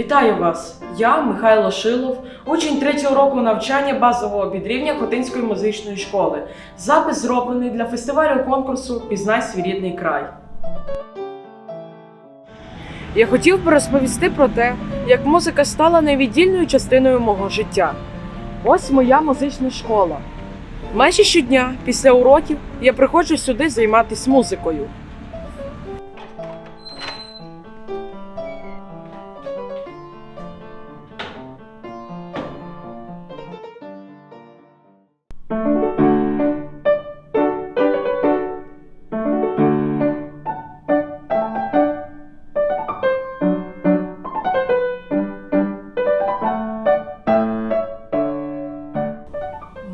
Вітаю вас! Я Михайло Шилов, учень третього року навчання базового підрівня Хотинської музичної школи. Запис зроблений для фестивалю конкурсу Пізнай свій рідний край. Я хотів би розповісти про те, як музика стала невіддільною частиною мого життя. Ось моя музична школа. Майже щодня після уроків я приходжу сюди займатися музикою.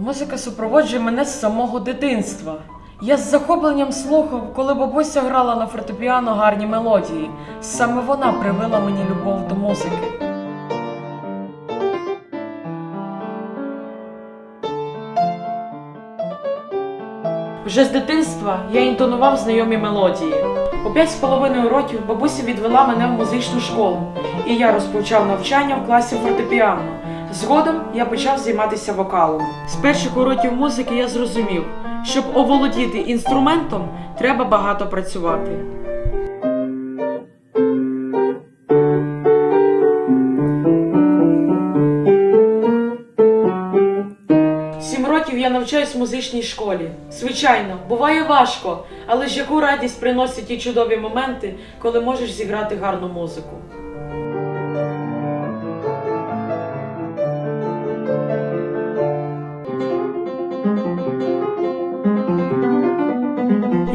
Музика супроводжує мене з самого дитинства. Я з захопленням слухав, коли бабуся грала на фортепіано гарні мелодії. Саме вона привила мені любов до музики. Вже з дитинства я інтонував знайомі мелодії. У п'ять з половиною років бабуся відвела мене в музичну школу, і я розпочав навчання в класі фортепіано. Згодом я почав займатися вокалом. З перших уроків музики я зрозумів, щоб оволодіти інструментом, треба багато працювати. Сім років я навчаюсь в музичній школі. Звичайно, буває важко, але ж яку радість приносять ті чудові моменти, коли можеш зіграти гарну музику.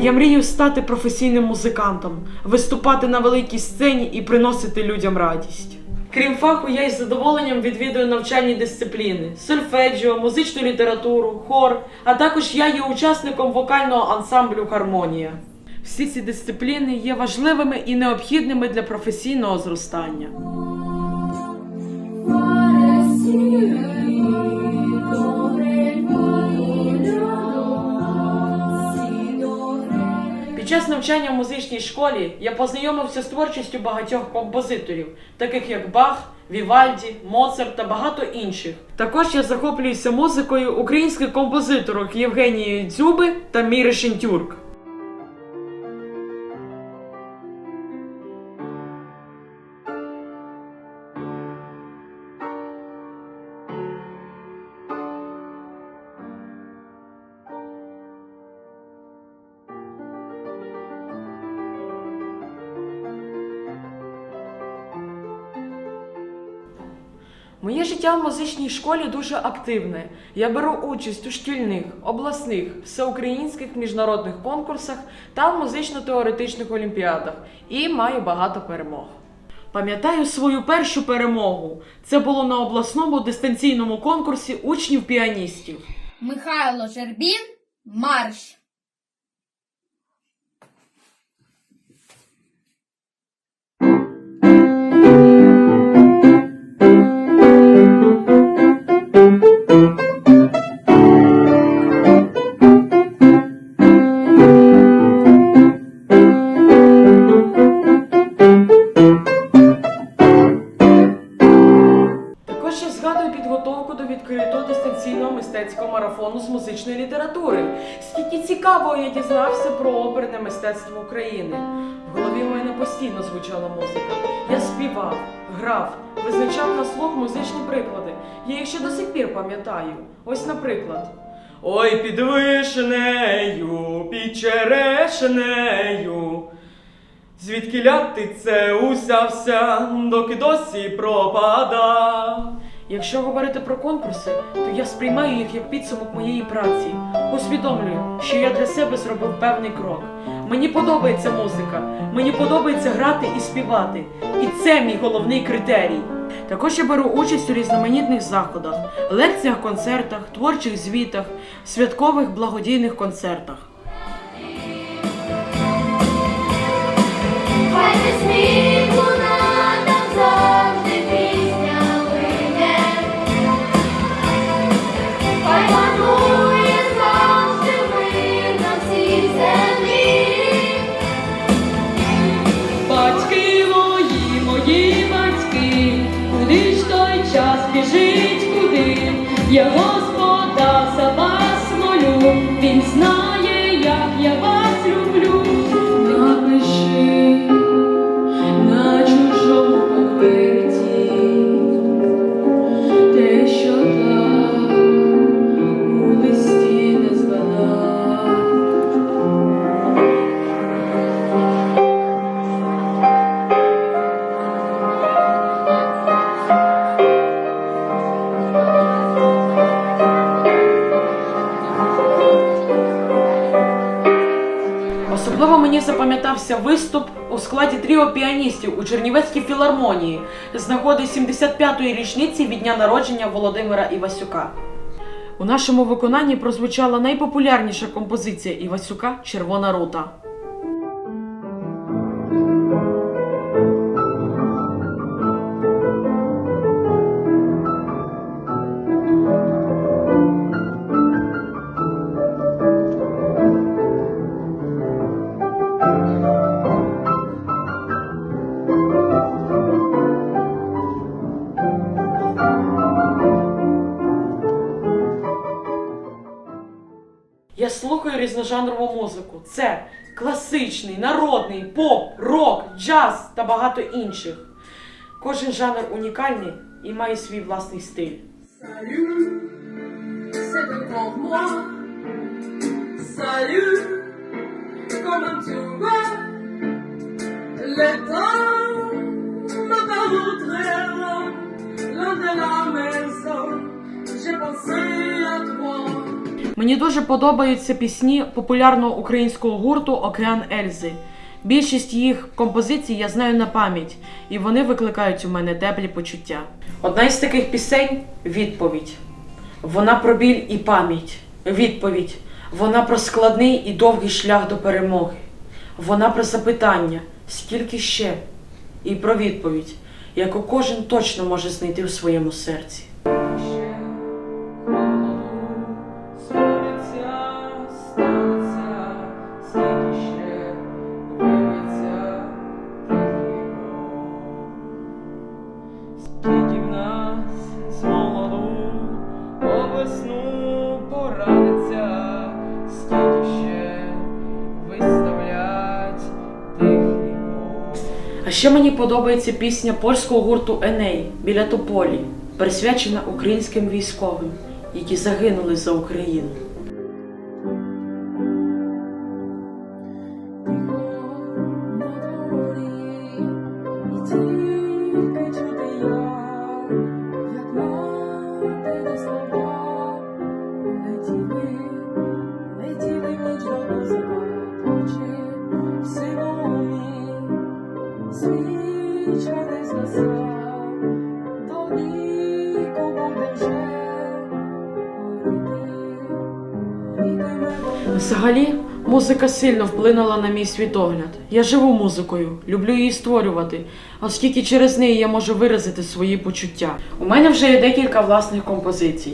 Я мрію стати професійним музикантом, виступати на великій сцені і приносити людям радість. Крім фаху, я із задоволенням відвідую навчальні дисципліни: сольфеджіо, музичну літературу, хор, а також я є учасником вокального ансамблю Гармонія. Всі ці дисципліни є важливими і необхідними для професійного зростання. Час навчання в музичній школі я познайомився з творчістю багатьох композиторів, таких як Бах, Вівальді, Моцарт та багато інших. Також я захоплююся музикою українських композиторок Євгенії Дзюби та Міри Шентюрк. Моє життя в музичній школі дуже активне. Я беру участь у шкільних, обласних, всеукраїнських міжнародних конкурсах та музично-теоретичних олімпіадах і маю багато перемог. Пам'ятаю свою першу перемогу. Це було на обласному дистанційному конкурсі учнів-піаністів. Михайло Жербін, марш. Мистецтво України. В голові в мене постійно звучала музика. Я співав, грав, визначав на слух музичні приклади. Я їх ще до сих пір пам'ятаю. Ось, наприклад. Ой, під вишнею, під черешнею. Звідки ти це усявся, доки досі пропада. Якщо говорити про конкурси, то я сприймаю їх як підсумок моєї праці. Усвідомлюю, що я для себе зробив певний крок. Мені подобається музика, мені подобається грати і співати. І це мій головний критерій. Також я беру участь у різноманітних заходах, лекціях, концертах, творчих звітах, святкових благодійних концертах. Запам'ятався виступ у складі тріо піаністів у Чернівецькій філармонії з нагоди 75-ї річниці від дня народження Володимира Івасюка. У нашому виконанні прозвучала найпопулярніша композиція Івасюка Червона рута. Різножанрову музику. Це класичний, народний, поп, рок, джаз та багато інших. Кожен жанр унікальний і має свій власний стиль. J'ai pensé à toi. Мені дуже подобаються пісні популярного українського гурту Океан Ельзи. Більшість їх композицій я знаю на пам'ять, і вони викликають у мене теплі почуття. Одна із таких пісень відповідь. Вона про біль і пам'ять. Відповідь. Вона про складний і довгий шлях до перемоги. Вона про запитання, скільки ще, і про відповідь, яку кожен точно може знайти у своєму серці. Ще мені подобається пісня польського гурту Еней біля Тополі, присвячена українським військовим, які загинули за Україну. Взагалі, музика сильно вплинула на мій світогляд. Я живу музикою, люблю її створювати, оскільки через неї я можу виразити свої почуття. У мене вже є декілька власних композицій.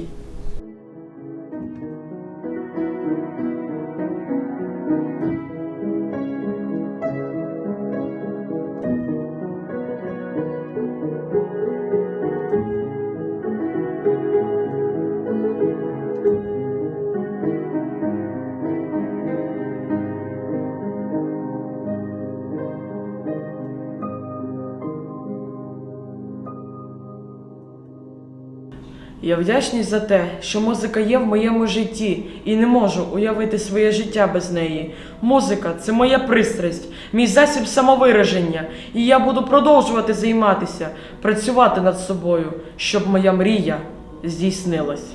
Я вдячний за те, що музика є в моєму житті і не можу уявити своє життя без неї. Музика це моя пристрасть, мій засіб самовираження, і я буду продовжувати займатися, працювати над собою, щоб моя мрія здійснилась.